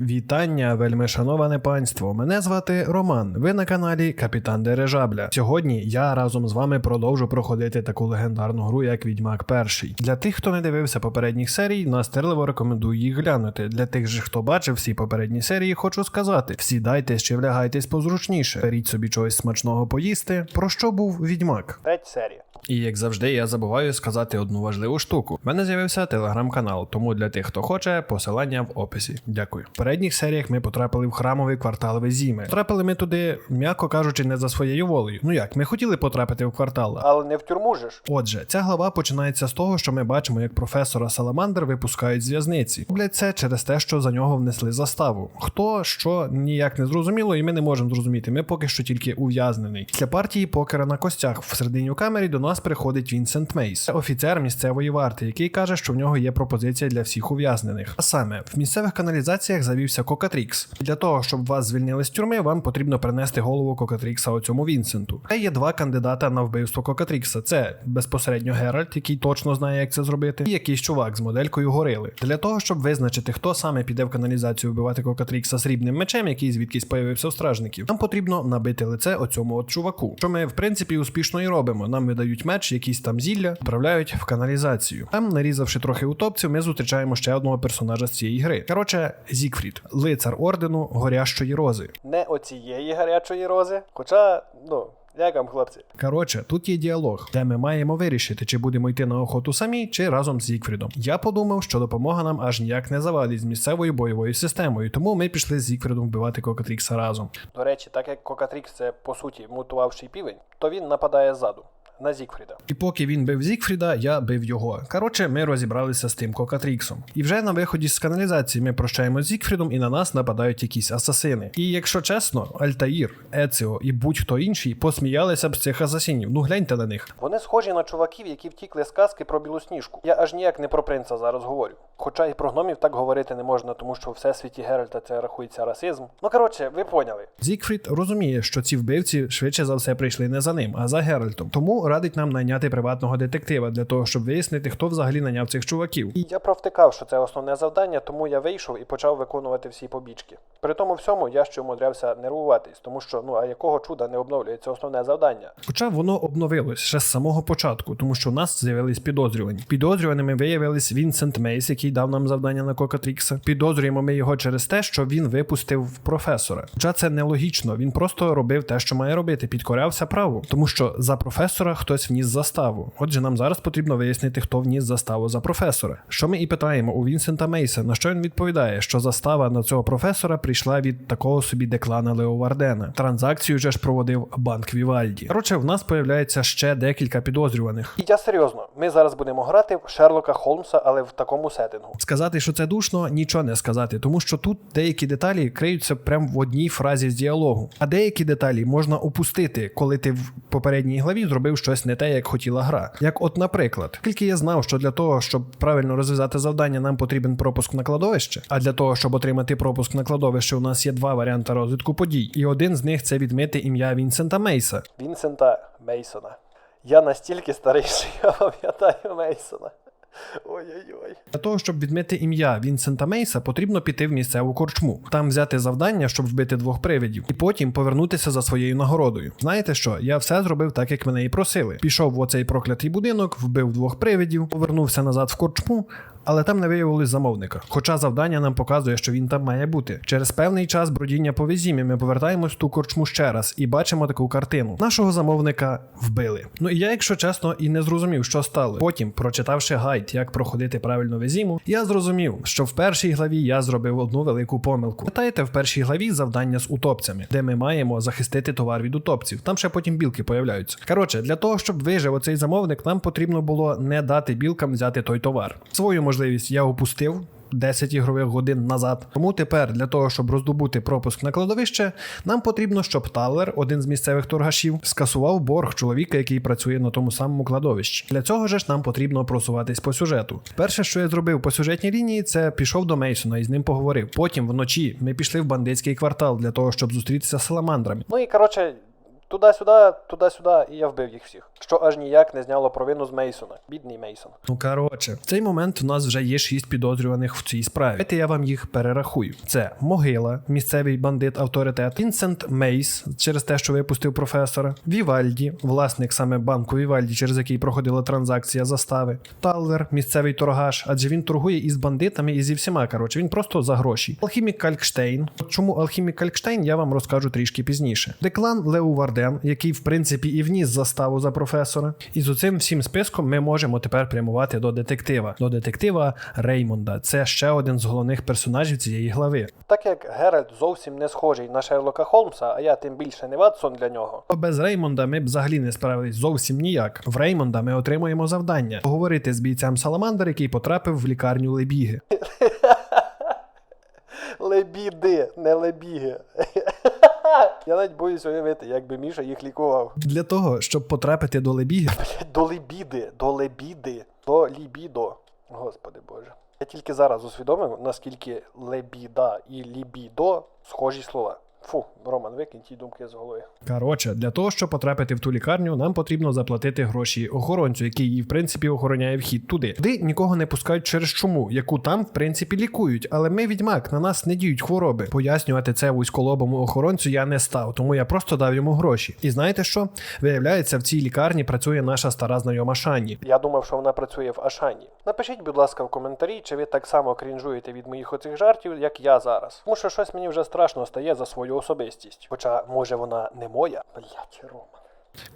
Вітання, вельми шановане панство. Мене звати Роман. Ви на каналі Капітан Дирижабля. Сьогодні я разом з вами продовжу проходити таку легендарну гру, як Відьмак Перший. Для тих, хто не дивився попередніх серій, настирливо рекомендую їх глянути. Для тих же, хто бачив всі попередні серії, хочу сказати: всідайтесь чи влягайтесь позручніше. Беріть собі чогось смачного поїсти. Про що був Відьмак? Третя серія. І як завжди, я забуваю сказати одну важливу штуку. В мене з'явився телеграм-канал, тому для тих, хто хоче, посилання в описі. Дякую. В передніх серіях ми потрапили в храмовий квартал Везіми. Потрапили ми туди, м'яко кажучи, не за своєю волею. Ну як, ми хотіли потрапити в квартал. Але не в тюрму же ж. Отже, ця глава починається з того, що ми бачимо, як професора Саламандр випускають з в'язниці. Роблять це через те, що за нього внесли заставу. Хто що ніяк не зрозуміло, і ми не можемо зрозуміти. Ми поки що тільки ув'язнений. Після партії покера на костях всередині у камері до нас приходить Вінсент Мейс, Це офіцер місцевої варти, який каже, що в нього є пропозиція для всіх ув'язнених. А саме в місцевих каналізаціях завівся Кокатрікс. Для того, щоб вас звільнили з тюрми, вам потрібно принести голову Кокатрікса оцьому Вінсенту. Та є два кандидата на вбивство Кокатрікса. Це безпосередньо Геральт, який точно знає, як це зробити, і якийсь чувак з моделькою горили. Для того, щоб визначити, хто саме піде в каналізацію вбивати Кокатрікса срібним мечем, який звідкись появився у стражників, нам потрібно набити лице оцьому от чуваку. Що ми в принципі успішно і робимо. Нам видають меч, якісь там зілля, відправляють в каналізацію. Там, нарізавши трохи утопців, ми зустрічаємо ще одного персонажа з цієї гри. Коротше, Зігфрід, лицар ордену горящої рози. Не оцієї гарячої рози. Хоча, ну, як вам, хлопці? Коротше, тут є діалог, де ми маємо вирішити, чи будемо йти на охоту самі, чи разом з Зігфрідом. Я подумав, що допомога нам аж ніяк не завадить з місцевою бойовою системою, тому ми пішли з Зігфрідом вбивати Кокатрікса разом. До речі, так як Кокатрікс це по суті мутувавший півень, то він нападає ззаду на Зігфріда. І поки він бив Зігфріда, я бив його. Коротше, ми розібралися з тим Кокатріксом. І вже на виході з каналізації ми прощаємо з Зігфрідом і на нас нападають якісь асасини. І якщо чесно, Альтаїр, Еціо і будь-хто інший посміялися б з цих асасинів. Ну гляньте на них. Вони схожі на чуваків, які втікли з казки про білосніжку. Я аж ніяк не про принца зараз говорю. Хоча і про гномів так говорити не можна, тому що в всесвіті Геральта це рахується расизм. Ну коротше, ви поняли. Зігфрід розуміє, що ці вбивці швидше за все прийшли не за ним, а за Геральтом. Тому радить нам найняти приватного детектива для того, щоб вияснити, хто взагалі наняв цих чуваків. І я провтикав, що це основне завдання, тому я вийшов і почав виконувати всі побічки. При тому всьому я ще умудрявся нервуватись, тому що ну а якого чуда не обновлюється основне завдання. Хоча воно обновилось ще з самого початку, тому що у нас з'явились підозрювані. Підозрюваними виявились Вінсент Мейс, який дав нам завдання на Кокатрікса. Підозрюємо ми його через те, що він випустив професора. Хоча це нелогічно, він просто робив те, що має робити, підкорявся праву, тому що за професора хтось вніс заставу. Отже, нам зараз потрібно вияснити, хто вніс заставу за професора. Що ми і питаємо у Вінсента Мейса, на що він відповідає, що застава на цього професора прийшла від такого собі деклана Леовардена. Транзакцію же ж проводив банк Вівальді. Коротше, в нас появляється ще декілька підозрюваних. І я серйозно, ми зараз будемо грати в Шерлока Холмса, але в такому сеттингу. Сказати, що це душно, нічого не сказати, тому що тут деякі деталі криються прямо в одній фразі з діалогу, а деякі деталі можна опустити, коли ти в попередній главі зробив щось не те, як хотіла гра. Як, от, наприклад, тільки я знав, що для того, щоб правильно розв'язати завдання, нам потрібен пропуск на кладовище. А для того, щоб отримати пропуск на кладовище, у нас є два варіанти розвитку подій, і один з них це відмити ім'я Вінсента Мейса. Вінсента Мейсона. Я настільки старий, що я пам'ятаю Мейсона. Ой-ой-ой. Для того, щоб відмити ім'я Вінсента Мейса, потрібно піти в місцеву корчму, там взяти завдання, щоб вбити двох привидів, і потім повернутися за своєю нагородою. Знаєте що? Я все зробив так, як мене і просили. Пішов в оцей проклятий будинок, вбив двох привидів, повернувся назад в корчму. Але там не виявилось замовника. Хоча завдання нам показує, що він там має бути. Через певний час бродіння по візімі ми повертаємось ту корчму ще раз і бачимо таку картину. Нашого замовника вбили. Ну і я, якщо чесно, і не зрозумів, що стало. Потім, прочитавши гайд, як проходити правильно візіму, я зрозумів, що в першій главі я зробив одну велику помилку. Пам'ятаєте, в першій главі завдання з утопцями, де ми маємо захистити товар від утопців. Там ще потім білки появляються. Коротше, для того, щоб вижив оцей замовник, нам потрібно було не дати білкам взяти той товар. Свою можливість я опустив. 10 ігрових годин назад. Тому тепер для того, щоб роздобути пропуск на кладовище, нам потрібно, щоб Талер, один з місцевих торгашів, скасував борг чоловіка, який працює на тому самому кладовищі. Для цього ж нам потрібно просуватись по сюжету. Перше, що я зробив по сюжетній лінії, це пішов до Мейсона і з ним поговорив. Потім вночі ми пішли в бандитський квартал для того, щоб зустрітися з саламандрами. Ну і коротше, Туди-сюди, туди-сюди, і я вбив їх всіх. Що аж ніяк не зняло провину з Мейсона. Бідний Мейсон. Ну коротше, в цей момент у нас вже є шість підозрюваних в цій справі. Давайте я вам їх перерахую. Це могила, місцевий бандит авторитет, Вінсент Мейс через те, що випустив професора, Вівальді, власник саме банку Вівальді, через який проходила транзакція застави, Таллер, місцевий торгаш, адже він торгує із бандитами і зі всіма. Коротше, він просто за гроші. Алхімік Калькштейн. Чому алхімік Калькштейн, я вам розкажу трішки пізніше. Деклан Леуварден, який в принципі і вніс заставу за професора. І з оцим всім списком ми можемо тепер прямувати до детектива, до детектива Реймонда. Це ще один з головних персонажів цієї глави. Так як Геральт зовсім не схожий на Шерлока Холмса, а я тим більше не Ватсон для нього. Без Реймонда ми б взагалі не справились зовсім ніяк. В Реймонда ми отримуємо завдання поговорити з бійцем Саламандр, який потрапив в лікарню Лебіги. Лебіди, не лебіги. Я навіть боюсь уявити, як би Міша їх лікував. Для того, щоб потрапити до Лебіги, До лебіди, до лебіди, до лібідо. Господи Боже. Я тільки зараз усвідомив, наскільки лебіда і лібідо схожі слова. Фу, Роман, викинь ті думки з голови. Коротше, для того, щоб потрапити в ту лікарню, нам потрібно заплатити гроші охоронцю, який її в принципі охороняє вхід туди. Туди нікого не пускають через чуму, яку там в принципі лікують. Але ми відьмак, на нас не діють хвороби. Пояснювати це вузьколобому охоронцю я не став, тому я просто дав йому гроші. І знаєте що? Виявляється, в цій лікарні працює наша стара знайома Шані. Я думав, що вона працює в Ашані. Напишіть, будь ласка, в коментарі, чи ви так само крінжуєте від моїх оцих жартів, як я зараз. Тому що щось мені вже страшно стає за свою особистість. Хоча, може, вона не моя. Блять, Роман.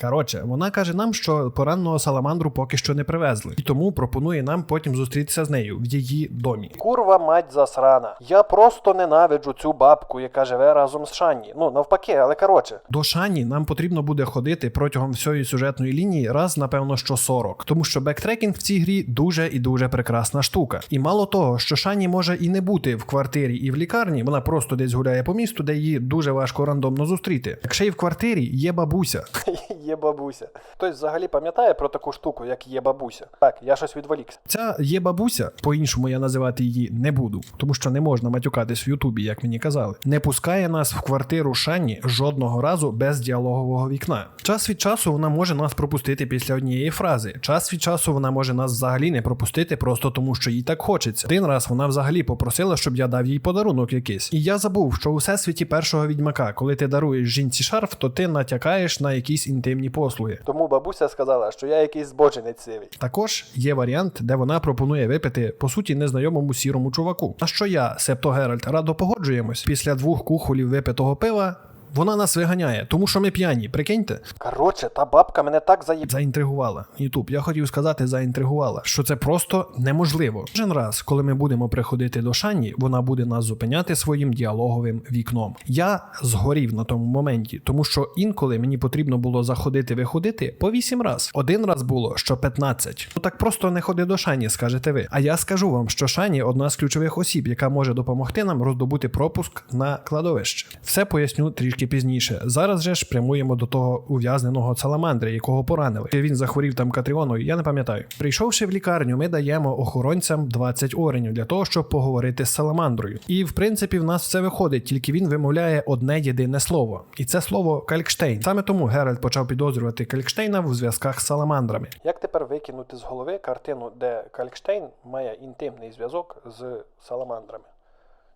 Коротше, вона каже нам, що пораненого саламандру поки що не привезли, і тому пропонує нам потім зустрітися з нею в її домі. Курва мать засрана. Я просто ненавиджу цю бабку, яка живе разом з Шанні. Ну, навпаки, але коротше. До Шані нам потрібно буде ходити протягом всієї сюжетної лінії раз, напевно, що 40. Тому що бектрекінг в цій грі дуже і дуже прекрасна штука. І мало того, що Шані може і не бути в квартирі і в лікарні, вона просто десь гуляє по місту, де її дуже важко рандомно зустріти. Ще й в квартирі є бабуся. Є бабуся. Хтось взагалі пам'ятає про таку штуку, як є бабуся. Так, я щось відволікся. Ця є бабуся, по-іншому я називати її не буду, тому що не можна матюкатись в Ютубі, як мені казали. Не пускає нас в квартиру Шанні жодного разу без діалогового вікна. Час від часу вона може нас пропустити після однієї фрази. Час від часу вона може нас взагалі не пропустити, просто тому що їй так хочеться. Один раз вона взагалі попросила, щоб я дав їй подарунок якийсь. І я забув, що у всесвіті першого відьмака, коли ти даруєш жінці шарф, то ти натякаєш на якісь інтимні послуги. Тому бабуся сказала, що я якийсь збочинець сивий. Також є варіант, де вона пропонує випити по суті незнайомому сірому чуваку. На що я, септо Геральт, радо погоджуємось. Після двох кухолів випитого пива вона нас виганяє, тому що ми п'яні. Прикиньте, Коротше, та бабка мене так заїб... заінтригувала. Ютуб, я хотів сказати, заінтригувала, що це просто неможливо. Кожен раз, коли ми будемо приходити до Шані, вона буде нас зупиняти своїм діалоговим вікном. Я згорів на тому моменті, тому що інколи мені потрібно було заходити виходити по 8 раз. Один раз було що 15. Ну так просто не ходи до Шані, скажете ви. А я скажу вам, що Шані одна з ключових осіб, яка може допомогти нам роздобути пропуск на кладовище. Все поясню трішки пізніше. Зараз же ж прямуємо до того ув'язненого саламандри, якого поранили. Він захворів там катріоною, я не пам'ятаю. Прийшовши в лікарню, ми даємо охоронцям 20 оренів для того, щоб поговорити з саламандрою. І в принципі, в нас все виходить, тільки він вимовляє одне єдине слово, і це слово Калькштейн. Саме тому Геральт почав підозрювати Калькштейна в зв'язках з саламандрами. Як тепер викинути з голови картину, де Калькштейн має інтимний зв'язок з саламандрами?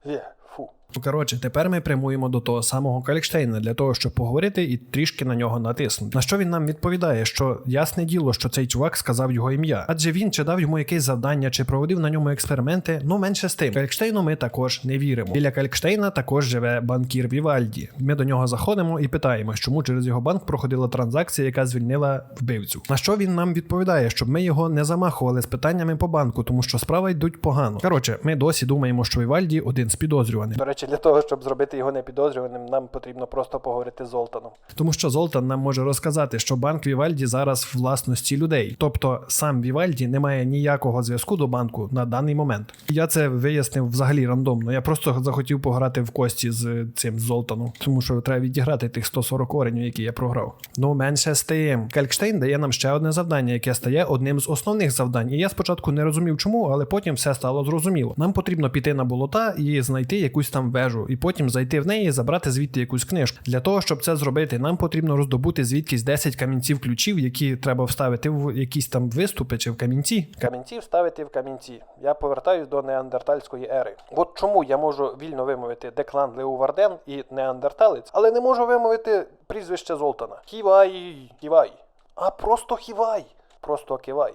Є, фу. Ну, коротше, тепер ми прямуємо до того самого Калікштейна для того, щоб поговорити і трішки на нього натиснути. На що він нам відповідає, що ясне діло, що цей чувак сказав його ім'я, адже він чи дав йому якесь завдання, чи проводив на ньому експерименти. Ну менше з тим. Калікштейну ми також не віримо. Біля Калікштейна також живе банкір Вівальді. Ми до нього заходимо і питаємо, чому через його банк проходила транзакція, яка звільнила вбивцю. На що він нам відповідає, щоб ми його не замахували з питаннями по банку, тому що справи йдуть погано. Коротше, ми досі думаємо, що Вівальді один з підозрюваних. Речі, для того, щоб зробити його непідозрюваним, нам потрібно просто поговорити з Золтаном. Тому що Золтан нам може розказати, що банк Вівальді зараз в власності людей, тобто сам Вівальді не має ніякого зв'язку до банку на даний момент. Я це вияснив взагалі рандомно. Я просто захотів пограти в кості з цим Золтаном, тому що треба відіграти тих 140 оренів, які я програв. Ну менше з тим. Калькштейн дає нам ще одне завдання, яке стає одним з основних завдань. І я спочатку не розумів, чому, але потім все стало зрозуміло. Нам потрібно піти на болота і знайти якусь там вежу, і потім зайти в неї і забрати звідти якусь книжку. Для того, щоб це зробити, нам потрібно роздобути звідкись 10 камінців ключів, які треба вставити в якісь там виступи чи в камінці. Камінці вставити в камінці. Я повертаюсь до неандертальської ери. От чому я можу вільно вимовити Деклан Леуварден і неандерталець, але не можу вимовити прізвище Золтана. Хівай, хівай. А просто хівай. Просто кивай.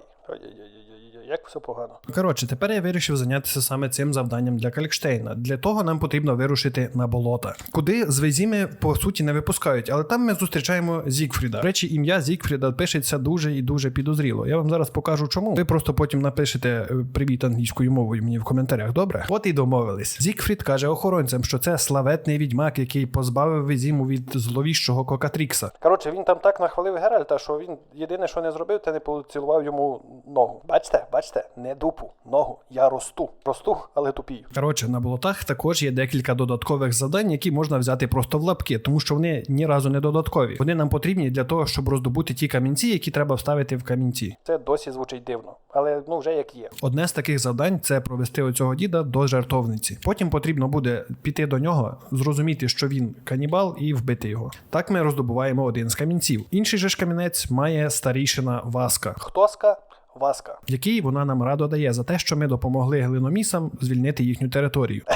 Як все погано. Коротше, тепер я вирішив зайнятися саме цим завданням для Калькштейна. Для того нам потрібно вирушити на болота, куди з Вейзіми по суті не випускають, але там ми зустрічаємо Зігфріда. До речі, ім'я Зігфріда пишеться дуже і дуже підозріло. Я вам зараз покажу, чому. Ви просто потім напишете е, привіт англійською мовою мені в коментарях. Добре? От і домовились. Зігфрід каже охоронцям, що це славетний відьмак, який позбавив Вейзіму від зловіщого Кокатрікса. Коротше, він там так нахвалив Геральта, що він єдине, що не зробив, це не поцілував йому ногу. Бачите, бачите, не дупу, ногу. Я росту. Росту, але тупію. Коротше, на болотах також є декілька додаткових завдань, які можна взяти просто в лапки, тому що вони ні разу не додаткові. Вони нам потрібні для того, щоб роздобути ті камінці, які треба вставити в камінці. Це досі звучить дивно, але ну вже як є. Одне з таких завдань це провести оцього діда до жертовниці. Потім потрібно буде піти до нього, зрозуміти, що він канібал, і вбити його. Так ми роздобуваємо один з камінців. Інший же ж камінець має старішина Васка, Хтоска, васка. який вона нам радо дає за те, що ми допомогли глиномісам звільнити їхню територію.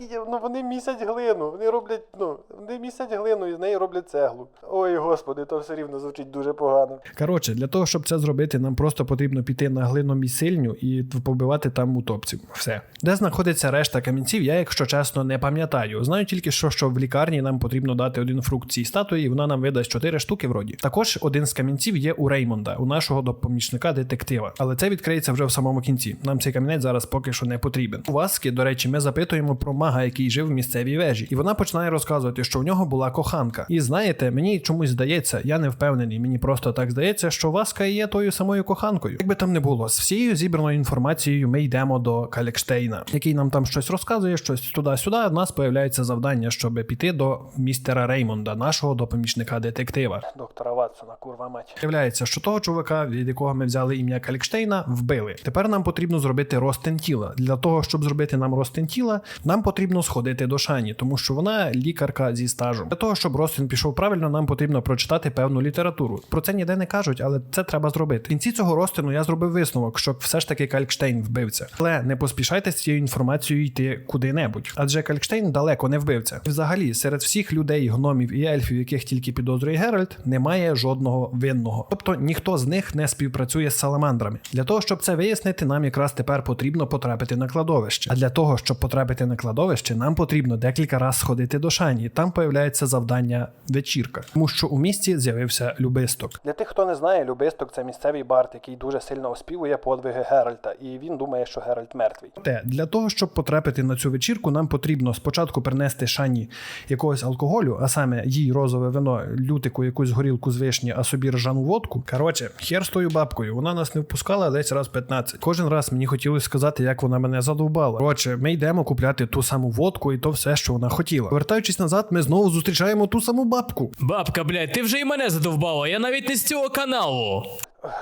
Ну так. Ну вони місять глину. Вони роблять, ну, вони місять глину і з неї роблять цеглу. Ой, господи, то все рівно звучить дуже погано. Коротше, для того, щоб це зробити, нам просто потрібно піти на глиномісильню і побивати там утопців. Все. Де знаходиться решта камінців, я, якщо чесно, не пам'ятаю. Знаю тільки що, що в лікарні нам потрібно дати один фрукт цій статуї, і вона нам видасть 4 штуки вроді. Також один з камінців є у Реймонда, у нашого допомічника детектива. Але це відкриється вже в самому кінці. Нам цей камінець зараз поки що не потрібен. У Васки, до речі, ми запитуємо про мага, який жив в місцевій вежі, і вона починає розказувати, що в нього була коханка. І знаєте, мені чомусь здається, я не впевнений. Мені просто так здається, що Васка є тою самою коханкою. Якби там не було, з всією зібраною інформацією ми йдемо до Калекштейна, який нам там щось розказує, щось туди-сюди. У нас появляється завдання, щоб піти до містера Реймонда, нашого допомічника детектива. Доктора Ватсона, курва мать. Виявляється, що того чувака, від якого ми взяли ім'я Калікштейна, вбили. Тепер нам потрібно зробити розтин тіла. Для того, щоб зробити нам розтин тіла, нам потрібно сходити до Шані, тому що вона лікарка зі стажем. Для того, щоб розтин пішов правильно, нам потрібно прочитати певну літературу. Про це ніде не кажуть, але це треба зробити. В кінці цього розтину я зробив висновок, що все ж таки Калькштейн вбивця. Але не поспішайте з цією інформацією йти куди-небудь, адже Калькштейн далеко не вбивця. Взагалі, серед всіх людей, гномів і ельфів, яких тільки підозрює Геральт, немає жодного винного. Тобто ніхто з них не співпрацює з саламандрами. Для того, щоб це вияснити, нам якраз тепер потрібно потрапити на кладовище. А для того, щоб потрапити на кладовище, нам потрібно декілька разів сходити до Шані. Там появляється завдання вечірка, тому що у місті з'явився любисток. Для тих, хто не знає, Любисток це місцевий бард, який дуже сильно оспівує подвиги Геральта, і він думає, що Геральт мертвий. Те, для того, щоб потрапити на цю вечірку, нам потрібно спочатку принести шані якогось алкоголю, а саме їй розове вино, лютику, якусь горілку з вишні, а собі ржану водку. Коротше, хер з тою бабкою. Вона нас не впускала десь раз 15. Кожен раз мені хотілося сказати, як вона мене задовбала. Коротше, ми йдемо купляти ту саму водку і то все, що вона хотіла. Вертаючись назад, ми знову зустрічаємо ту саму бабку. Бабка, блядь, ти вже і мене задовбала, я навіть не з цього каналу.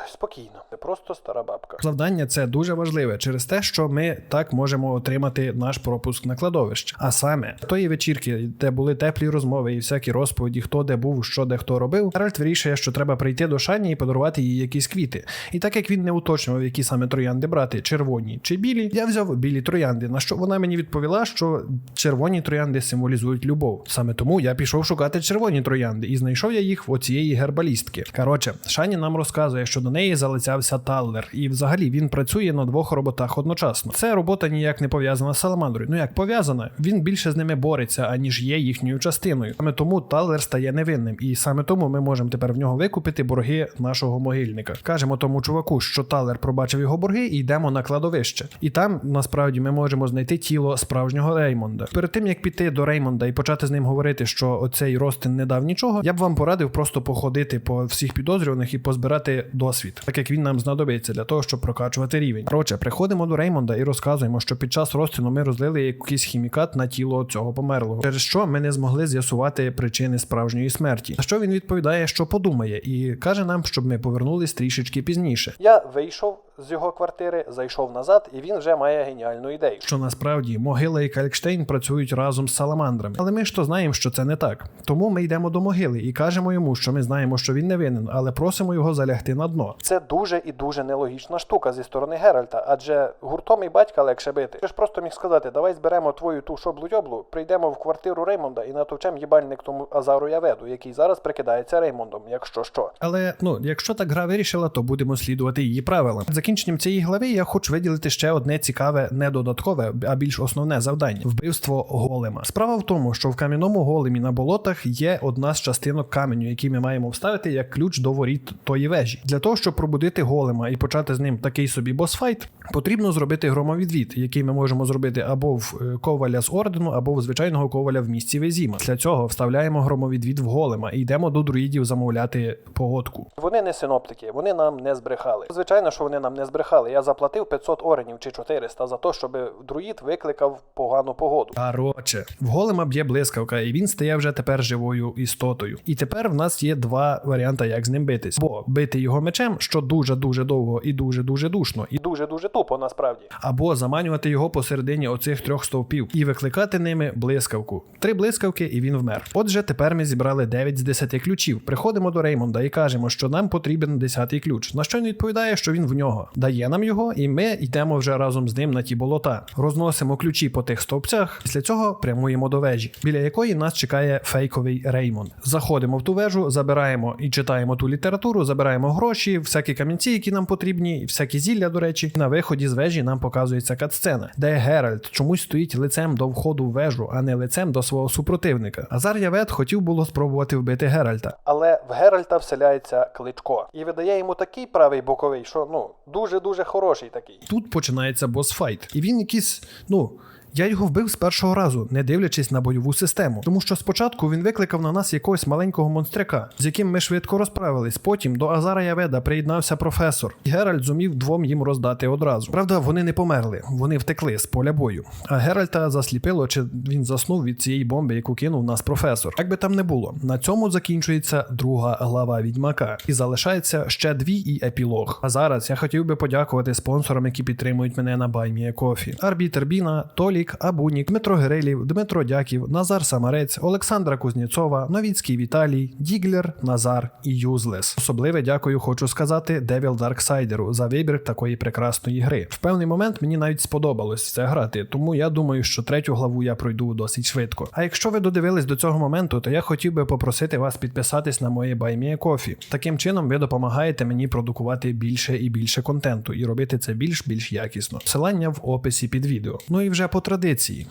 Спокійно, це просто стара бабка. Завдання це дуже важливе через те, що ми так можемо отримати наш пропуск на кладовище. А саме тої вечірки, де були теплі розмови і всякі розповіді, хто де був, що де хто робив. Геральт вирішує, що треба прийти до Шані і подарувати їй якісь квіти. І так як він не уточнював, які саме троянди брати, червоні чи білі, я взяв білі троянди. На що вона мені відповіла, що червоні троянди символізують любов. Саме тому я пішов шукати червоні троянди і знайшов я їх в оцієї гербалістки. Коротше, Шані нам розказує, що до неї залицявся Таллер, і взагалі він працює на двох роботах одночасно. Це робота ніяк не пов'язана з Саламандрою. Ну як пов'язана, він більше з ними бореться, аніж є їхньою частиною. Саме тому Таллер стає невинним, і саме тому ми можемо тепер в нього викупити борги нашого могильника. Кажемо тому чуваку, що Таллер пробачив його борги, і йдемо на кладовище. І там насправді ми можемо знайти тіло справжнього Реймонда. Перед тим як піти до Реймонда і почати з ним говорити, що оцей Ростин не дав нічого, я б вам порадив просто походити по всіх підозрюваних і позбирати досвід, так як він нам знадобиться для того, щоб прокачувати рівень. Коротше, приходимо до Реймонда і розказуємо, що під час розтину ми розлили якийсь хімікат на тіло цього померлого, через що ми не змогли з'ясувати причини справжньої смерті. На що він відповідає, що подумає, і каже нам, щоб ми повернулись трішечки пізніше. Я вийшов з його квартири, зайшов назад, і він вже має геніальну ідею. Що насправді могила і Калькштейн працюють разом з саламандрами. Але ми ж то знаємо, що це не так. Тому ми йдемо до могили і кажемо йому, що ми знаємо, що він не винен, але просимо його залягти на дно. Це дуже і дуже нелогічна штука зі сторони Геральта, адже гуртом і батька легше бити. Ти ж просто міг сказати, давай зберемо твою ту шоблу-йоблу, прийдемо в квартиру Реймонда і натовчем їбальник тому Азару Яведу, який зараз прикидається Реймондом, якщо що. Але ну, якщо так гра вирішила, то будемо слідувати її правилам. Закінченням цієї глави я хочу виділити ще одне цікаве, не додаткове, а більш основне завдання вбивство голема. Справа в тому, що в кам'яному големі на болотах є одна з частинок каменю, який ми маємо вставити як ключ до воріт тої вежі. Для того, щоб пробудити голема і почати з ним такий собі босфайт, потрібно зробити громовідвід, який ми можемо зробити або в е, коваля з ордену, або в звичайного коваля в місті Везіма. Для цього вставляємо громовідвід в голема і йдемо до друїдів замовляти погодку. Вони не синоптики, вони нам не збрехали. Звичайно, що вони нам не збрехали. Я заплатив 500 оренів чи 400 за те, щоб друїд викликав погану погоду. Короче, в голема б'є блискавка, і він стає вже тепер живою істотою. І тепер в нас є два варіанти, як з ним битись: або бити його мечем, що дуже дуже довго і дуже дуже душно, і І дуже дуже тупо насправді. або заманювати його посередині оцих трьох стовпів і викликати ними блискавку. Три блискавки, і він вмер. Отже, тепер ми зібрали 9 з 10 ключів. Приходимо до Реймонда і кажемо, що нам потрібен 10 ключ. На що він відповідає, що він в нього дає нам його, і ми йдемо вже разом з ним на ті болота. Розносимо ключі по тих стовпцях. Після цього прямуємо до вежі, біля якої нас чекає фейковий Реймонд. Заходимо в ту вежу, забираємо і читаємо ту літературу, забираємо гроші, всякі камінці, які нам потрібні, всякі зілля, до речі. На виході з вежі нам показується катсцена, де Геральт чомусь стоїть лицем до входу в вежу, а не лицем до свого супротивника. Азар Явет хотів було спробувати вбити Геральта. Але в Геральта вселяється кличко і видає йому такий правий боковий, що ну дуже дуже хороший такий. Тут починається босфайт, і він якийсь, ну. Я його вбив з першого разу, не дивлячись на бойову систему. Тому що спочатку він викликав на нас якогось маленького монстряка, з яким ми швидко розправились. Потім до Азара Яведа приєднався професор, і Геральт зумів двом їм роздати одразу. Правда, вони не померли, вони втекли з поля бою. А Геральта засліпило, чи він заснув від цієї бомби, яку кинув нас професор. Як би там не було, на цьому закінчується друга глава відьмака, і залишається ще дві і епілог. А зараз я хотів би подякувати спонсорам, які підтримують мене на Баймія Кофі. Арбітер Біна, Толік, Абунік, Дмитро Гирилів, Дмитро Дяків, Назар Самарець, Олександра Кузнєцова, Новіцький Віталій, Діглер, Назар і Юзлес. Особливе дякую хочу сказати Девіл Дарксайдеру за вибір такої прекрасної гри. В певний момент мені навіть сподобалось це грати, тому я думаю, що третю главу я пройду досить швидко. А якщо ви додивились до цього моменту, то я хотів би попросити вас підписатись на моє Баймія Кофі. Таким чином ви допомагаєте мені продукувати більше і більше контенту і робити це більш більш якісно. Посилання в описі під відео. Ну і вже по традиції. Харка